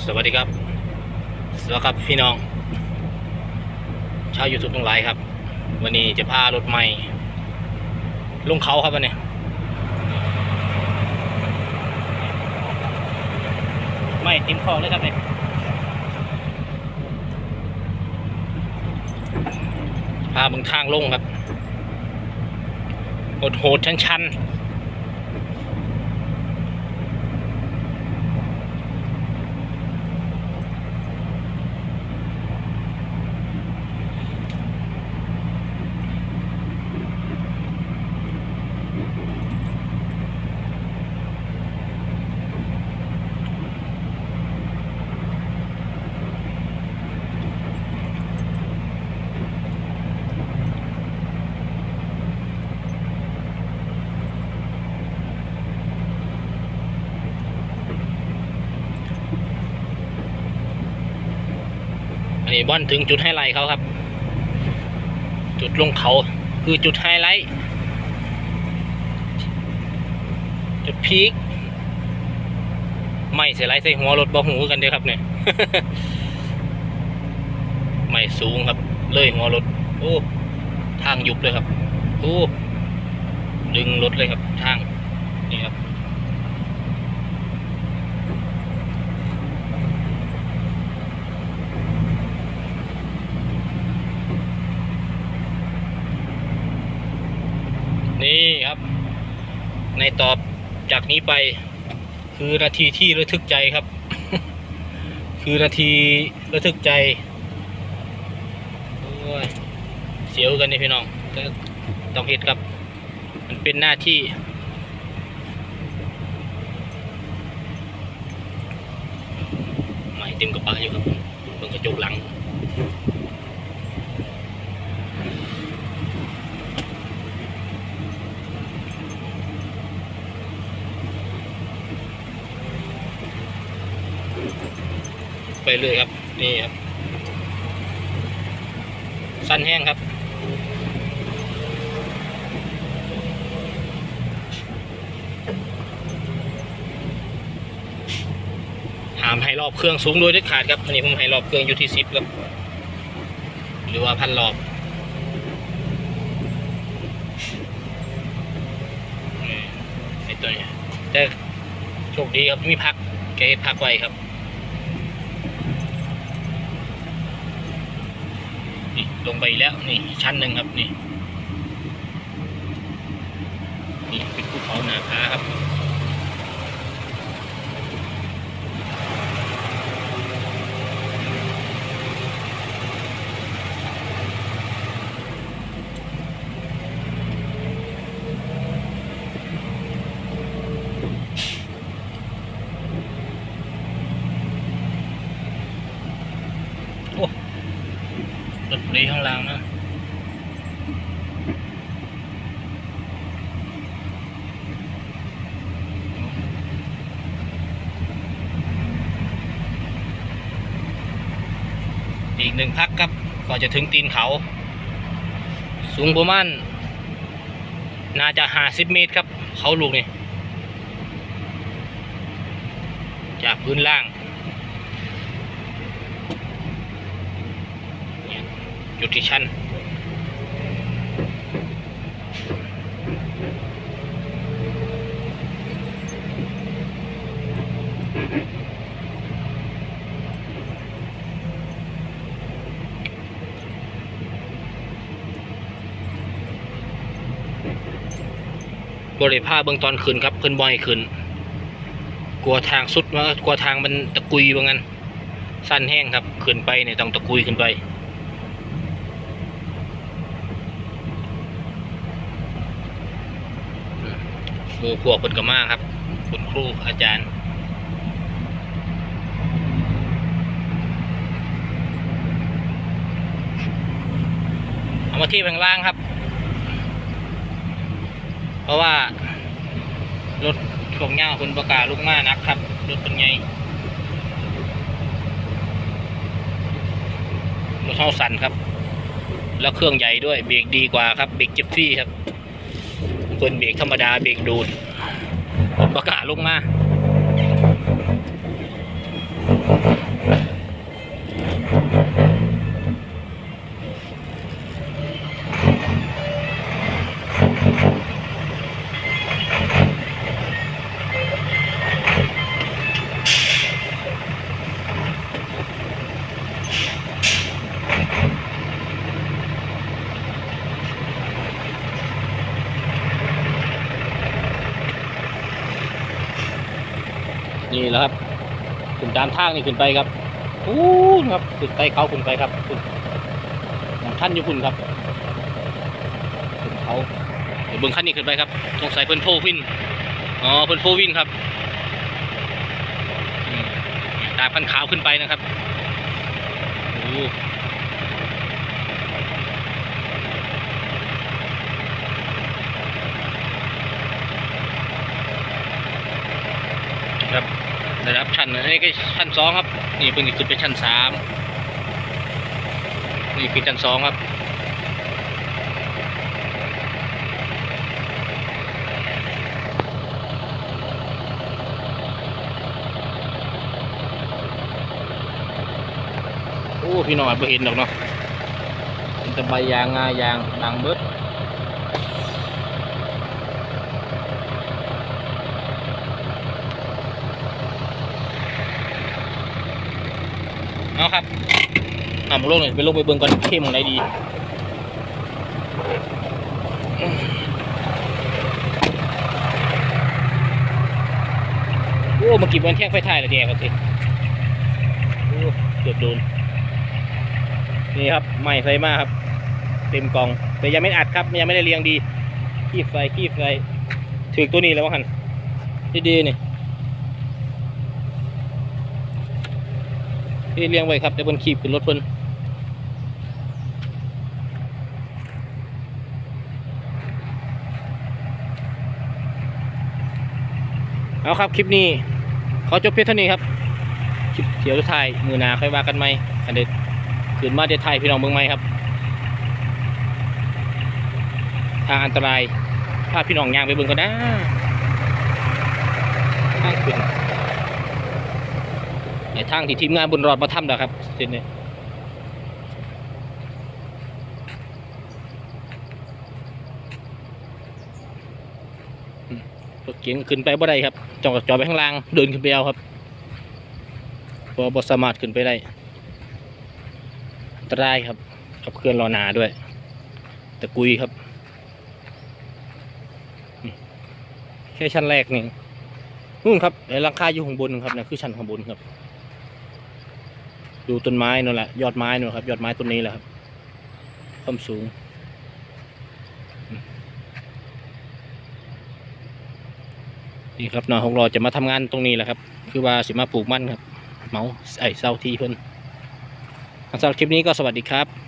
สวัสดีครับ สวัสดีครับพี่น้อง ชาวยูทูบทั้งหลายครับ วันนี้จะพารถใหม่ ลงเขาครับวันนี้ไม่ติมคลองเลยครับเนี่ยพาบึงทางลงครับโหดโหดชันชันๆ นี้บอลถึงจุดไฮไลท์เขาครับ จุดลงเขา คือจุดไฮไลท์จุดพีคไม่เสียไรใส่หัวรถบ่หูกันเด้ครับเนี่ยไม่สูงครับ เลยหัวรถ โอ้ ทางยุบเลยครับ โอ้ ดึงรถเลยครับ ทาง นี่ครับ นี่ครับ ในตอบจากนี้ไปคือนาทีที่ระทึกใจครับ คือนาทีระทึกใจโอ้ยเสียวกันนี่พี่น้องต้องเฮ็ดครับ มันเป็นหน้าที่ไม่เต็มกระเป๋าอยู่ครับเพิ่งกระจกหลัง เรื่อยครับ นี่ครับ สั้นแห้งครับ หามให้รอบเครื่องสูงโดยเด็ดขาดครับอันนี้ผมให้รอบเครื่องอยู่ที่สิบครับ หรือว่าพันรอบไอ้ตัวนี้แต่โชคดีครับมีพักแกเฮ็ดพักไว้ครับ ลงไปแล้วนี่ชั้นหนึ่งครับนี่นี่เป็นภูเขาหนาคาครับโอ้รถดีข้างล่างนะอีกห นึ่งพักครับก่อนจะถึงตีนเขา สูงประมาณน่าจะห้าสิบเมตรครับ เขาลูกนี่จากพื้นล่างเนี่ยจุดที่ชั้น บริภาเบื้องตอนขึ้นครับเพิ่นบ่อยขึ้น กลัวทางสุดว่ากลัวทางมันตะกุยว่างั้น สั้นแห้งครับขึ้นไปเนี่ยต้องตะกุยขึ้นไปหมู่พวกเพิ่นก็มาครับ คุณครูอาจารย์เอามาที่แบงล่างครับ เพราะว่ารถช่วงเงาคุณประกาศลูกมานักครับ รถเป็นไงรถเท่าสันครับ แล้วเครื่องใหญ่ด้วย เบรกดีกว่าครับ เบรกจิบฟี่ครับคนเบรกธรรมดา เบรกดูดผมประกาศลุกมา นี่แหละครับขึ้นตามทางนี่ขึ้นไปครับอู้ครับขึ้นไปเขาขึ้นไปครับขึ้นขั้นอยู่คุณครับขึ้นเขาเดี๋ยวเบิ้งขั้นนี้ขึ้นไปครับสงสัยเพิ่นโฟวินอ๋อเพิ่นโฟวินครับตามขั้นขาวขึ้นไปนะครับโอ้ครับระดับ ชั้นอันนี้ก็ชั้นสองครับ นี่เพิ่งขึ้นไปชั้นสามนี่คือชั้นสองครับโอ้พี่น้องอาจไม่เห็นหรอกเนาะเป็นแตะใบยางงายางดังเบิด เอาครับเอามาลงหน่อยไปลงไปเบิ่งก่อนเข้มองไหนดีโอ้มากี่วันแท่งไฟถ่ายล้วเนี่ยครับสิโอ้เกือบโดนนี่ครับใหม่ไฟมาครับ เต็มกล่อง แต่ยังไม่อัดครับยังไม่ได้เรียงดีคีบไฟคีบไฟถึงตัวนี้แล้ววะหันดีๆนี่ ที่เรียงไว้ครับแต่บนคีบขึ้นรถเพิ่นเอาครับคลิปนี้ขอจบเพียงเท่านี้ครับคลิปเดี๋ยวถ่ายมือหนาค่อยว่ากันไหมอันเด็ดขืนมาเด็ดไทยพี่น้องเมืองไหมครับ ทางอันตรายพาพี่น้องย่างไปเบิ่งกันนะ ทางทางที่ทีมงานบนรอดมาทำนะครับเส้นนี้อืมรถเก๋งขึ้นไปบ่ได้ครับจอดจอดไปข้างล่างเดินขึ้นไปเอาครับพราะบสามารถขึ้นไปได้ตรายครับขับเคลื่อนรอนาด้วย ตะกุยครับ แค่ชั้นแรกนี่นู่นครับไอ้หลังคาอยู่ข้างบนครับนะคือชั้นข้างบนครับ ดูต้นไม้นั่นแหละยอดไม้นั่นครับ ยอดไม้ต้นนี้แหละครับความสูง นี่ครับนอหกรอจะมาทำงานตรงนี้แหละครับ คือว่าสิมาปลูกมันครับ เมาส์ไอเศร้าที่เพิ่นสำหรับคลิปนี้ก็สวัสดีครับ